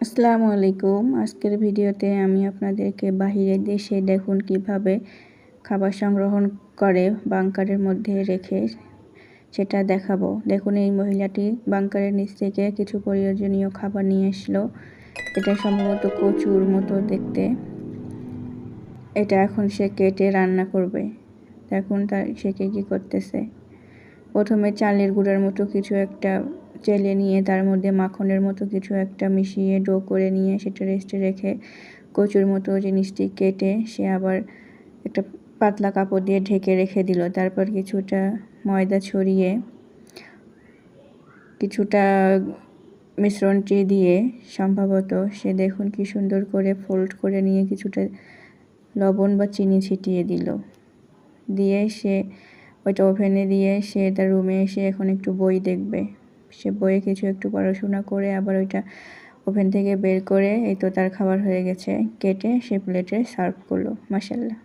আসসালামু আলাইকুম। আজকের ভিডিওতে আমি আপনাদেরকে বাহিরের দেশে দেখুন কীভাবে খাবার সংগ্রহণ করে বাংকারের মধ্যে রেখে সেটা দেখাবো। দেখুন, এই মহিলাটি বাংকারের নিচ থেকে কিছু প্রয়োজনীয় খাবার নিয়ে আসলো এটা সম্ভবত কচুর মতো দেখতে। এটা এখন সে কেটে রান্না করবে। দেখুন তার সে কে কী করতেছে। প্রথমে চালের গুঁড়ার মতো কিছু একটা চেলে নিয়ে তার মধ্যে মাখনের মতো কিছু একটা মিশিয়ে ডো করে নিয়ে সেটা রেস্টে রেখে কচুর মতো জিনিসটি কেটে সে আবার একটা পাতলা কাপড় দিয়ে ঢেকে রেখে দিল। তারপর কিছুটা ময়দা ছড়িয়ে কিছুটা মিশ্রণটি দিয়ে সম্ভবত সে দেখুন কি সুন্দর করে ফোল্ড করে নিয়ে কিছুটা লবণ বা চিনি ছিটিয়ে দিল। দিয়ে সে ওইটা ওভেনে দিয়ে সে তার রুমে এসে এখন একটু বই দেখবে। সে বইয়ে কিছু একটু পড়াশোনা করে আবার ওইটা ওভেন থেকে বের করে এই তো তার খাবার হয়ে গেছে, কেটে সে প্লেটে সার্ভ করল মাসাল্লাহ